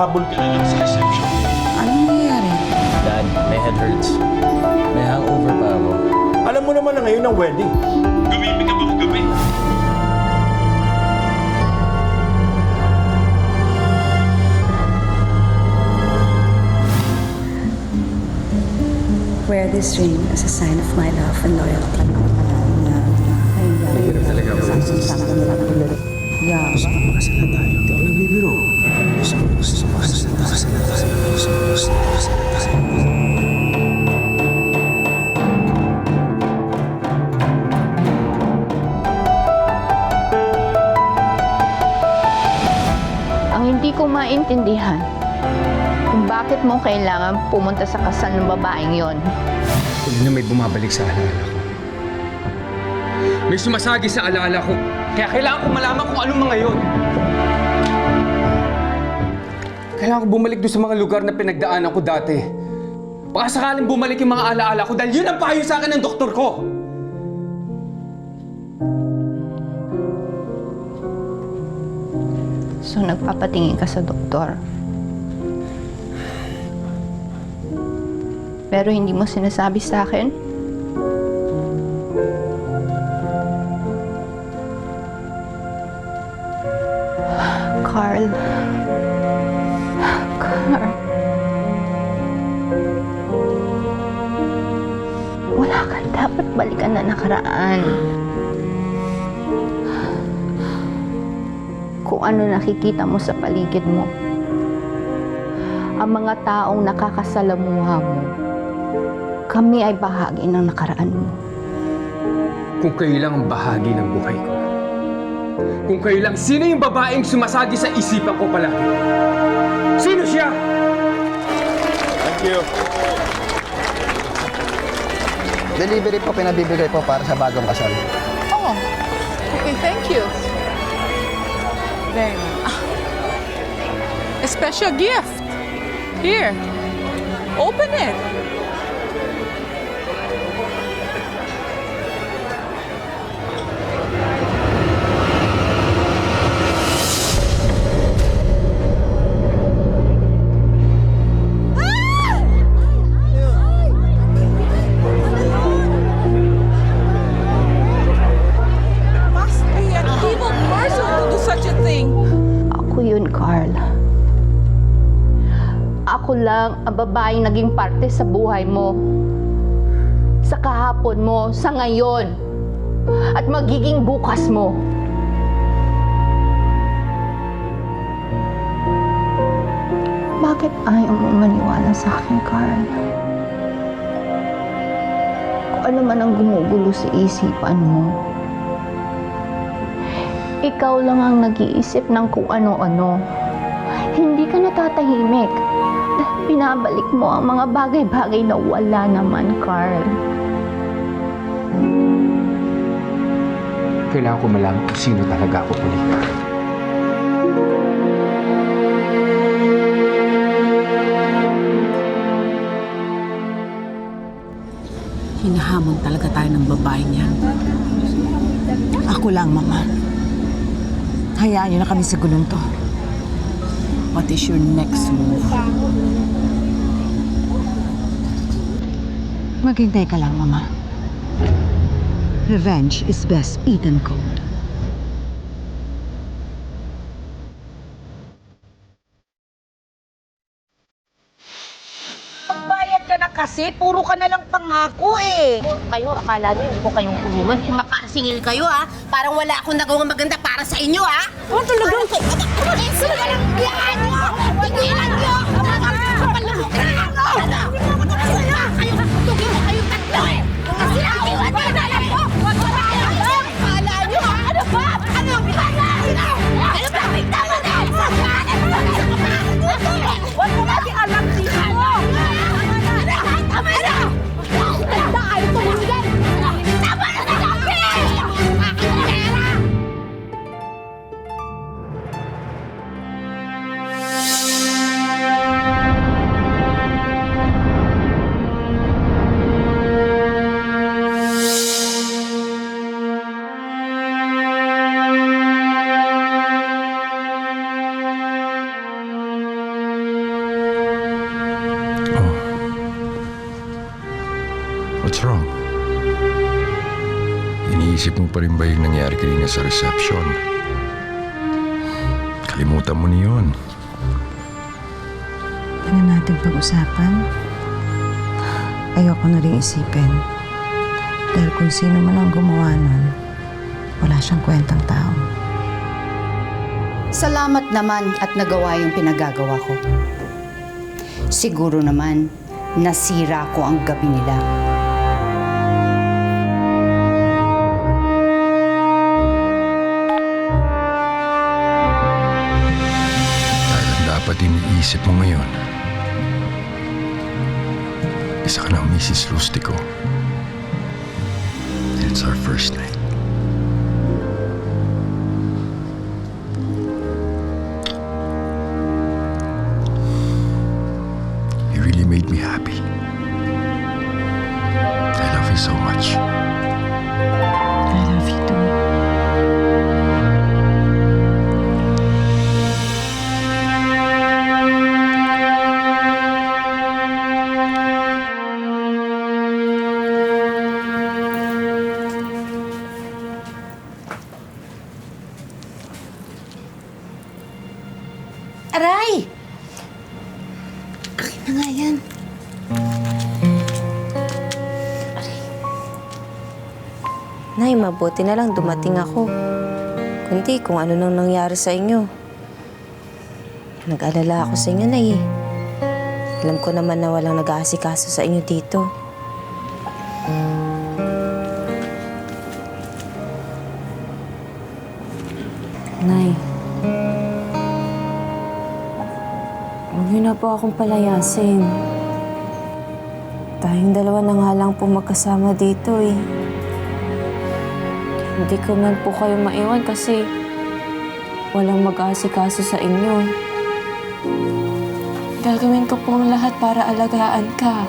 Nahabol ka na lang sa reception. Anong nangyayari? Dad, my head hurts. May hangover pa ako. Alam mo naman na ngayon ang wedding. Gumimik ka ba kagabi? Wear this ring as a sign of my love and loyalty. Mahirap talaga ako. Yeah. Ang maintindihan kung bakit mo kailangan pumunta sa kasal ng babaeng yon. Tuloy na may bumabalik sa alaala ko. May sumasagi sa alaala ko. Kaya kailangan ko malaman kung anong mga yon. Kailangan ko bumalik doon sa mga lugar na pinagdaanan ko dati. Baka sakaling bumalik yung mga alaala ko dahil yun ang payo sa akin ng doktor ko. So nagpapatingin ka sa doktor. Pero hindi mo sinasabi sa akin? Carl. Carl. Wala ka dapat balikan na nakaraan. Kung ano nakikita mo sa paligid mo. Ang mga taong nakakasalamuha mo. Kami ay bahagi ng nakaraan mo. Kung kayo lang ang bahagi ng buhay ko. Kung kayo lang, sino yung babaeng sumasagi sa isipan ko palagi? Sino siya? Thank you. Delivery po pinabibigay po para sa bagong kasal. Oh, okay, thank you. A special gift. Here, open it. Ang babaeng naging parte sa buhay mo. Sa kahapon mo, sa ngayon. At magiging bukas mo. Bakit ayaw mo maniwala sa akin, Carl? Kung ano man ang gumugulo sa isipan mo, ikaw lang ang nag-iisip ng kung ano-ano. Hindi ka natatahimik. Pinabalik mo ang mga bagay-bagay na wala naman, Carl. Kailangan ko malaman kung sino talaga ako, Polina. Hinahamon talaga tayo ng babae niyan. Ako lang, Mama. Hayaan niyo na kami sa gulong to. What is your next move? Maghintay ka lang, Mama. Revenge is best eaten cold. Magbayad ka na kasi, puro ka na lang pangako eh. Kayo, akala niyo hindi ko kayong tulungan. Makasingil kayo, ha? Parang wala akong nagawang maganda para sa inyo, ha? Oh, talagang? Eh, sila lang yan! Tigilan pa rin ba yung nangyari kanina sa reception? Kalimutan mo na yun. Ano natin pag-usapan? Ayoko na rin isipin. Dahil kung sino man ang gumawa nun, wala siyang kwentang tao. Salamat naman at nagawa yung pinagagawa ko. Siguro naman, nasira ko ang gabi nila. Iniisip mo ngayon, isa ka ng Mrs. Rustico. It's our first night. You really made me happy. I love you so much. Mabuti na lang dumating ako. Kundi kung ano nang nangyari sa inyo. Nag-alala ako sa inyo, Nay. eh. Alam ko naman na walang nag-aasikaso sa inyo dito. Nay. Huwag na po akong palayasin. Tayong dalawa na nga lang po magkasama dito eh. Hindi ko man po kayo maiwan kasi walang mag-aasikaso sa inyo. Gagawin ko po lahat para alagaan ka.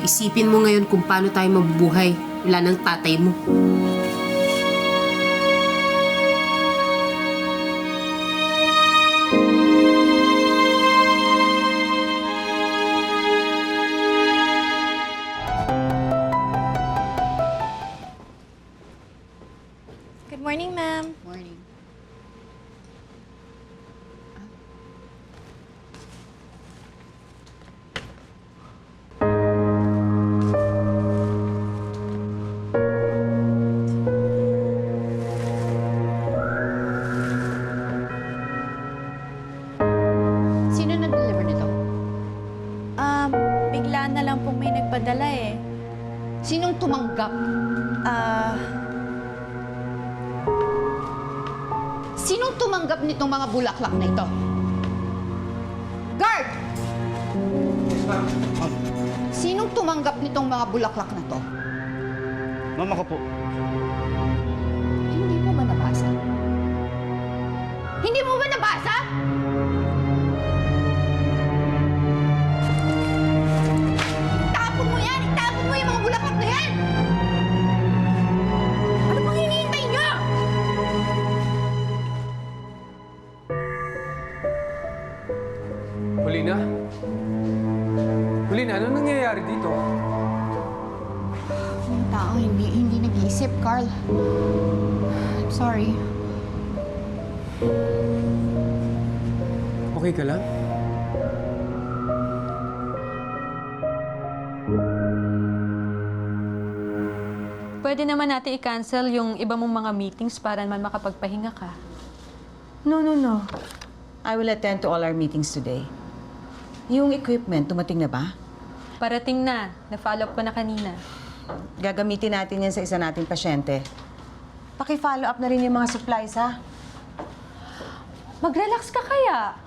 Isipin mo ngayon kung paano tayo mabubuhay. Wala ng tatay mo. Tumanggap? Ah, Sinong tumanggap nitong mga bulaklak na ito? Guard! Sinong tumanggap nitong mga bulaklak na to? Mama ko po. Hindi mo ba nabasa? Hindi mo ba Okay ka lang? Pwede naman natin i-cancel yung iba mong mga meetings para naman makapagpahinga ka. No, no, no. I will attend to all our meetings today. Yung equipment, dumating na ba? Parating na. Na-follow up ko na kanina. Gagamitin natin yan sa isa nating pasyente. Paki-follow up na rin yung mga supplies, ha? Mag-relax ka kaya.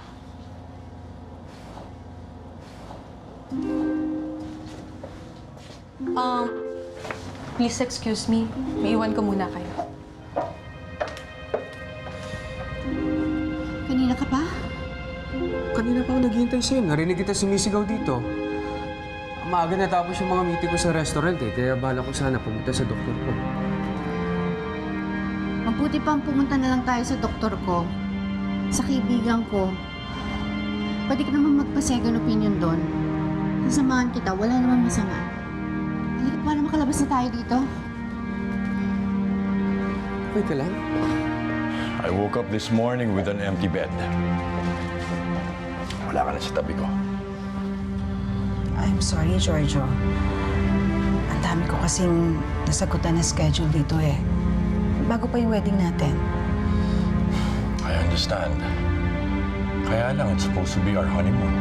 Um, please excuse me. May iwan ko muna kayo. Kanina ka pa? Kanina pa ako naghihintay sa'yo. Narinig kita sumisigaw dito. Maaga natapos yung mga meeting ko sa restaurant eh. Kaya bala ko sana pumunta sa doktor ko. Mabuti pang pumunta na lang tayo sa doktor ko. Sa kaibigan ko. Pwede ka naman magpa-second opinion doon. Sasamahan kita, wala naman masama. Makalabas na tayo dito? Ka lang? I woke up this morning with an empty bed. Wala ka na sa tabi ko. I'm sorry, Giorgio. Ang dami ko kasing nasagutan na schedule dito eh. Bago pa yung wedding natin. I understand. Kaya lang, it's supposed to be our honeymoon.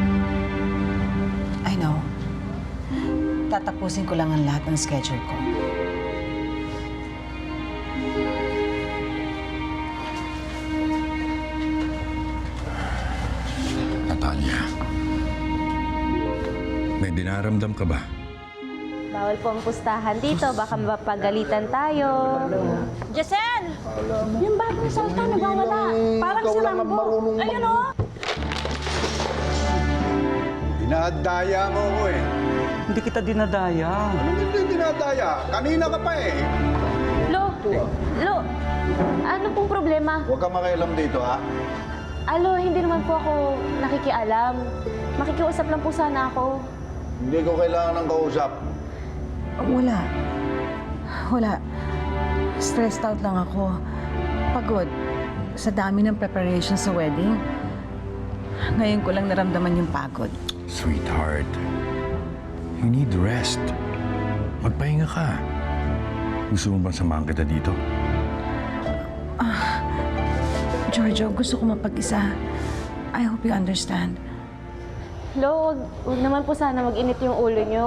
I know. Tatapusin ko lang ang lahat ng schedule ko. Natalia. May dinaramdam ka ba? Bawal po ang pustahan dito. Baka mapagalitan tayo. Jesel! Yung bagong salta nagwawala. Parang si Rambo. Ayun o. Dinadaya mo ko eh. Hindi kita dinadaya. Ano hindi dinadaya? Kanina ka pa eh. Lo! Lo! Ano pong problema? Huwag ka makialam dito ha. Alo, hindi naman po ako nakikialam. Makikiusap lang po sana ako. Hindi ko kailangan ng kausap. Wala. Wala. Stressed out lang ako. Pagod. Sa dami ng preparation sa wedding. Ngayon ko lang naramdaman yung pagod. Sweetheart, you need rest. Magpahinga ka. Gusto mo bang samahan kita dito? Giorgio, gusto ko mapag-isa. I hope you understand. Lo, wag, wag naman po sana mag-init yung ulo nyo.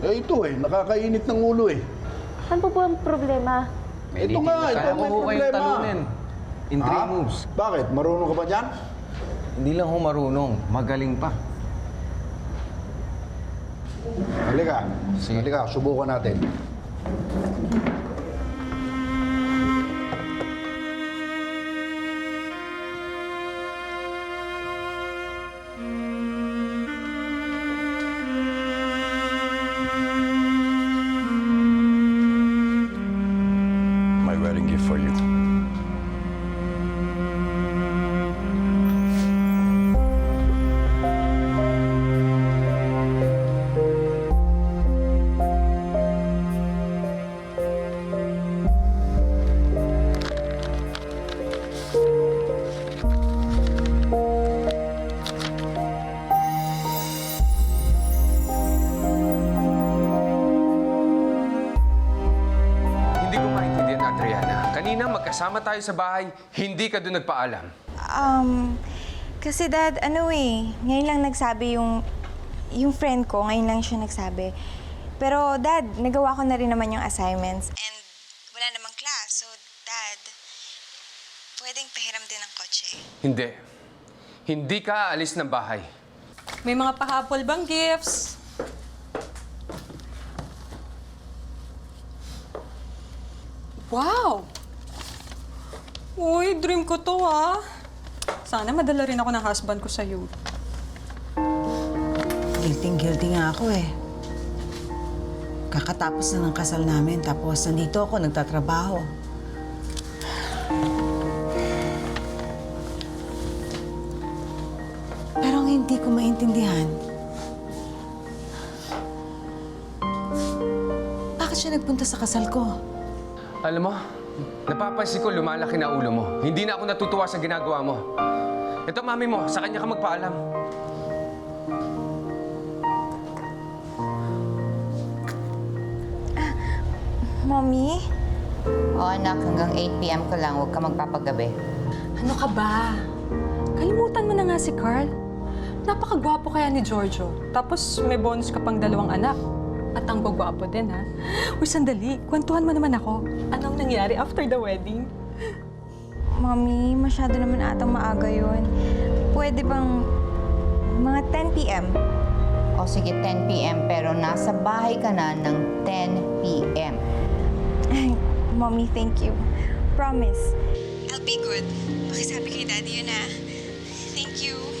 Eh ito eh, nakakainit ng ulo eh. Saan po po ang problema? Ito nga, ito ang may problema. talunin. In three Ha? moves. Bakit? Marunong ka ba dyan? Hindi lang ho marunong. Magaling pa. Halika. Sige. Halika, subukan natin. Kanina magkasama tayo sa bahay, hindi ka doon nagpaalam. Um, kasi dad, ano eh, ngayon lang nagsabi yung, yung friend ko, ngayon lang siya nagsabi. Pero dad, nagawa ko na rin naman yung assignments. And wala namang class, so dad, pwedeng pahiram din ng kotse. Hindi. Hindi ka aalis ng bahay. May mga pahabol bang gifts? Wow! Uy, dream ko to ah. Sana madala rin ako ng husband ko sa'yo. Guilty-guilty nga ako eh. Kakatapos na ng kasal namin, tapos nandito ako nagtatrabaho. Pero ang hindi ko maintindihan, bakit siya nagpunta sa kasal ko? Alam mo, napapansin ko lumalaki na ulo mo. Hindi na ako natutuwa sa ginagawa mo. Ito, mami mo, sa kanya ka magpaalam. Mommy? O anak, hanggang 8pm ka lang. Huwag ka magpapagabi. Ano ka ba? Kalimutan mo na nga si Carl. Napakagwapo kaya ni Giorgio. Tapos may bonus ka pang dalawang anak. At ang gwapo din, ha? Uy, sandali. Kwentuhan mo naman ako. Anong nangyari after the wedding? Mommy, masyado naman atang maaga yun. Pwede bang mga 10 p.m.? O sige, 10pm. Pero nasa bahay ka na ng 10pm. Ay, Mommy, thank you. Promise. I'll be good. Pakisabi kay Daddy yun, ha? Thank you.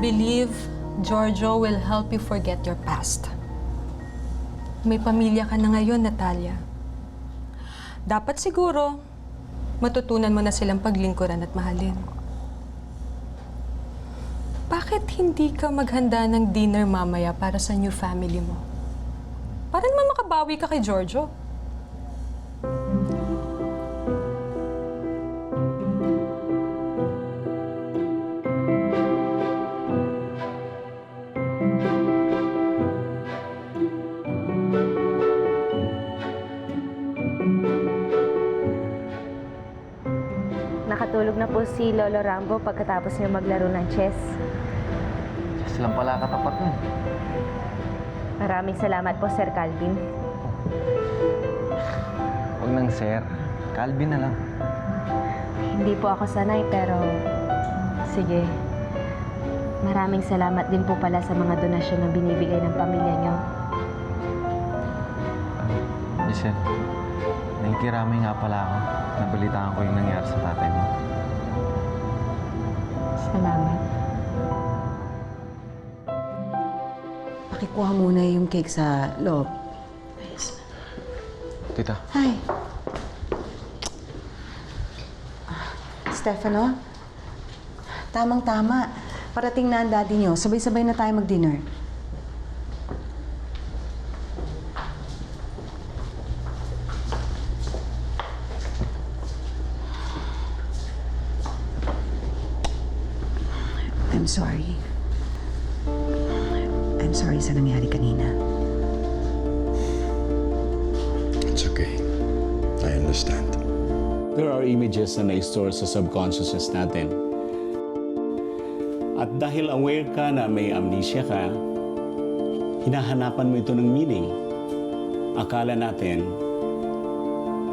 Believe Giorgio will help you forget your past. May pamilya ka na ngayon, Natalia. dapat siguro matutunan mo na silang paglingkuran at mahalin. Bakit hindi ka maghanda ng dinner mamaya para sa new family mo? Para naman makabawi ka kay Giorgio. Lolo Rambo pagkatapos niya maglaro ng chess. Just lang pala katapat nun. Maraming salamat po, Sir Calvin. Huwag nang sir. Calvin na lang. Hindi po ako sanay pero sige. Maraming salamat din po pala sa mga donasyon na binibigay ng pamilya niyo. Listen, nakikiramay nga pala ako. Nabalitaan ko yung nangyari sa tatay mo. Salamat. Pakikuha muna yung cake sa loob. Tita, Hi. Stefano? Tamang-tama. Parating na ang daddy niyo. Sabay-sabay na tayo mag-dinner. Na-store sa subconsciousness natin. At dahil aware ka na may amnesia ka, hinahanapan mo ito ng meaning. Akala natin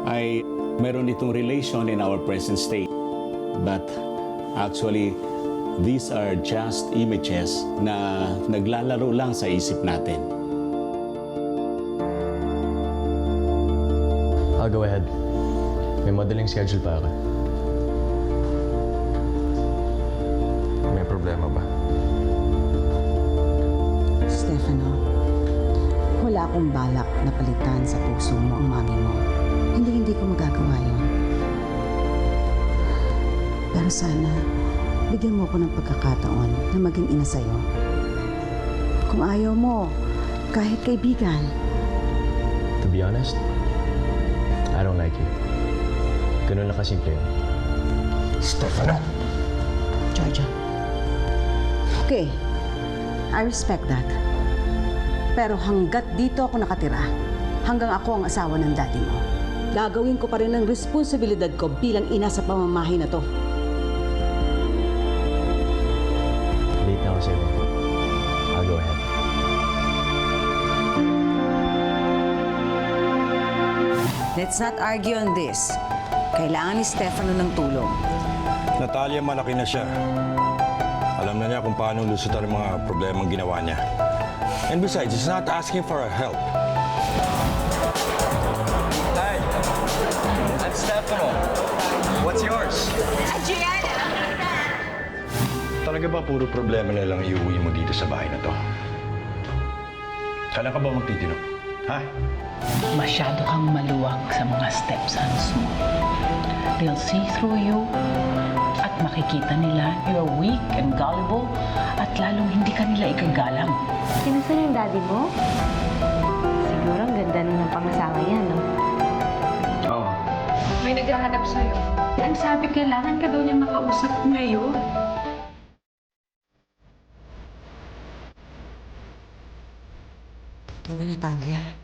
ay meron itong relation in our present state. But actually, these are just images na naglalaro lang sa isip natin. I'll go ahead. May madaling schedule pa ako. Akong balak na palitan sa puso mo ang mami mo. Hindi, hindi ko magagawa yun. Pero sana, bigyan mo ko ng pagkakataon na maging ina sa'yo. Kung ayaw mo, kahit kaibigan, To be honest, I don't like you. Ganun lang kasimple yun. Stefano! Georgia. Okay, I respect that. Pero hanggat dito ako nakatira, hanggang ako ang asawa ng daddy mo, gagawin ko pa rin ang responsibilidad ko bilang ina sa pamamahay na to. Late na ako sa'yo. I'll go ahead. Let's not argue on this. Kailangan ni Stefano ng tulong. Natalia, malaki na siya. Alam na niya kung paano lusutan ang mga problemang ginawa niya. And besides, he's not asking for our help. Hi! I'm Stefano. What's yours? Talaga ba puro problema na lang iuwi mo dito sa bahay na to? Kailan ka ba magtitino? Ha? Masyado kang maluwag sa mga stepsons mo. They'll see through you at makikita nila you're weak and gullible at lalong hindi ka nila ikagalang. Kinusta yung daddy mo? Siguro ang ganda na ng pangasawa yan, no? Oo. May naghahanap sa'yo. Ang sabi, kailangan ka daw niya makausap ngayon. Ano na, Tangya?